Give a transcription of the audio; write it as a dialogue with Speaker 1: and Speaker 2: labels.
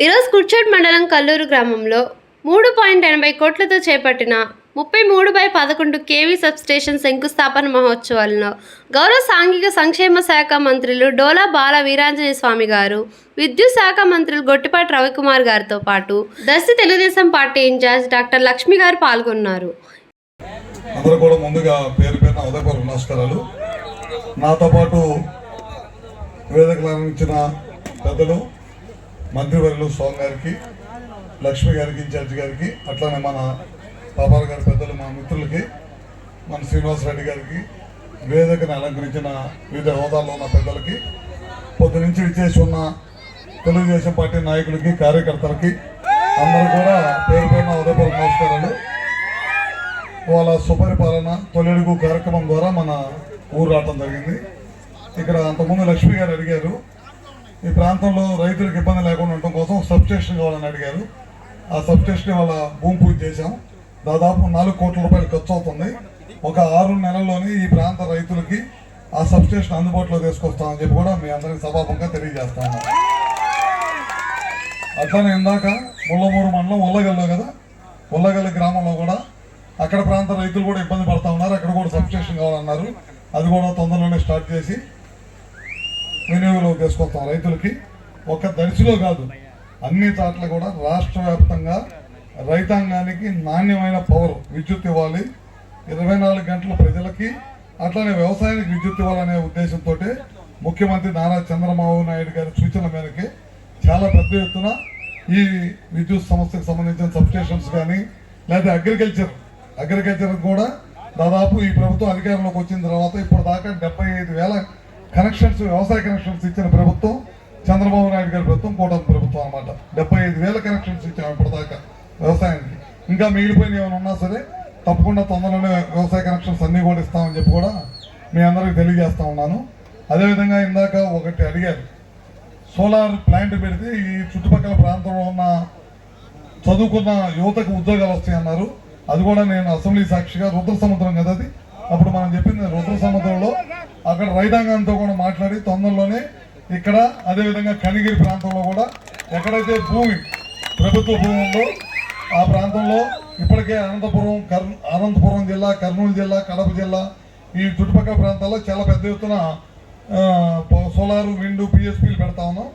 Speaker 1: ఈరోజు కుర్చోడ్ మండలం కల్లూరు గ్రామంలో మూడు పాయింట్ ఎనభై కోట్లతో చేపట్టిన ముప్పై మూడు బై పదకొండు కేవీ సబ్స్టేషన్ శంకుస్థాపన మహోత్సవాలను గౌరవ సాంఘిక సంక్షేమ శాఖ మంత్రులు డోలా బాల వీరాంజనేయ స్వామి గారు విద్యుత్ శాఖ మంత్రులు గొట్టిపాటి రవికుమార్ గారితో పాటు Darsi Telugu Desam party in charge doctor Lakshmi గారు పాల్గొన్నారు.
Speaker 2: అందరూ కూడా ముందుగా పేరు పేరున నమస్కారాలు. నాతో పాటు వేదికలు అందించిన పెద్దలు మంత్రివర్యులు స్వామి గారికి లక్ష్మి గారికి ఇన్ఛార్జ్ గారికి అట్లానే మన పాపాల గారి పెద్దలు మా మిత్రులకి మన శ్రీనివాసరెడ్డి గారికి వేదికను అలంకరించిన వివిధ హోదాల్లో ఉన్న పెద్దలకి పొద్దు నుంచి విచ్చేసి ఉన్న తెలుగుదేశం పార్టీ నాయకులకి కార్యకర్తలకి అందరూ కూడా పేరు పేరున ఉదయపూర్వక నమస్కారాలు. వాళ్ళ సుపరిపాలన తొలెడుగు కార్యక్రమం ద్వారా మన ఊరు రావటం జరిగింది. ఇక్కడ అంతకుముందు లక్ష్మి గారు అడిగారు ఈ ప్రాంతంలో రైతులకు ఇబ్బంది లేకుండా ఉండటం కోసం సబ్స్టేషన్ కావాలని అడిగారు. ఆ సబ్స్టేషన్ వాళ్ళ భూమి పూజ చేశాం. దాదాపు నాలుగు కోట్ల రూపాయలు ఖర్చు అవుతుంది. ఒక ఆరు నెలల్లోనే ఈ ప్రాంత రైతులకి ఆ సబ్స్టేషన్ అందుబాటులో తీసుకొస్తామని చెప్పి కూడా మీ అందరికి సభాముఖంగా తెలియజేస్తాను. అట్లానే ఇందాక ముల్లమూరు మండలం ఉల్లగల్లో కదా? ఉల్లగల్లి గ్రామంలో కూడా అక్కడ ప్రాంత రైతులు కూడా ఇబ్బంది పడతా ఉన్నారు. అక్కడ కూడా సబ్స్టేషన్ కావాలన్నారు. అది కూడా తొందరలోనే స్టార్ట్ చేసి వినియోగంలోకి తీసుకొస్తాం రైతులకి ఒక దర్శిలో కాదు అన్ని చోట్ల కూడా రాష్ట్ర వ్యాప్తంగా రైతాంగానికి నాణ్యమైన పవర్ విద్యుత్ ఇవ్వాలి. ఇరవై నాలుగు గంటల ప్రజలకి అట్లానే వ్యవసాయానికి విద్యుత్ ఇవ్వాలనే ఉద్దేశంతో ముఖ్యమంత్రి నారా చంద్రబాబు నాయుడు గారి సూచన మేరకే చాలా పెద్ద ఎత్తున ఈ విద్యుత్ సంస్థకు సంబంధించిన సబ్స్టేషన్స్ కానీ లేదా అగ్రికల్చర్ అగ్రికల్చర్ కూడా దాదాపు ఈ ప్రభుత్వం అధికారంలోకి వచ్చిన తర్వాత ఇప్పుడు దాకా డెబ్బై ఐదు వేల కనెక్షన్స్ వ్యవసాయ కనెక్షన్స్ ఇచ్చిన ప్రభుత్వం చంద్రబాబు నాయుడు గారి ప్రభుత్వం కూటమి ప్రభుత్వం అనమాట డెబ్బై ఐదు వేల కనెక్షన్స్ ఇచ్చాము ఇప్పటిదాకా వ్యవసాయానికి. ఇంకా మిగిలిపోయిన ఏమైనా ఉన్నా సరే తప్పకుండా తొందరలోనే వ్యవసాయ కనెక్షన్స్ అన్నీ కూడా ఇస్తామని చెప్పి కూడా మీ అందరికీ తెలియజేస్తూ ఉన్నాను. అదేవిధంగా ఇందాక ఒకటి అడిగారు. సోలార్ ప్లాంట్ పెడితే ఈ చుట్టుపక్కల ప్రాంతంలో ఉన్న చదువుకున్న యువతకు ఉద్యోగాలు వస్తాయి అన్నారు అది కూడా నేను అసెంబ్లీ సాక్షిగా రుద్ర సముద్రం కదా అది? అప్పుడు మనం చెప్పింది రుద్ర సముద్రం అక్కడ రైతాంగంతో కూడా మాట్లాడి తొందరలోనే ఇక్కడ అదేవిధంగా కనిగిరి ప్రాంతంలో కూడా ఎక్కడైతే భూమి ప్రభుత్వ భూమి ఉందో ఆ ప్రాంతంలో ఇప్పటికే అనంతపురం కర్ అనంతపురం జిల్లా కర్నూలు జిల్లా కడప జిల్లా ఈ చుట్టుపక్కల ప్రాంతాల్లో చాలా పెద్ద ఎత్తున సోలార్ విండ్ పిఎస్పీలు పెడతా ఉన్నాం.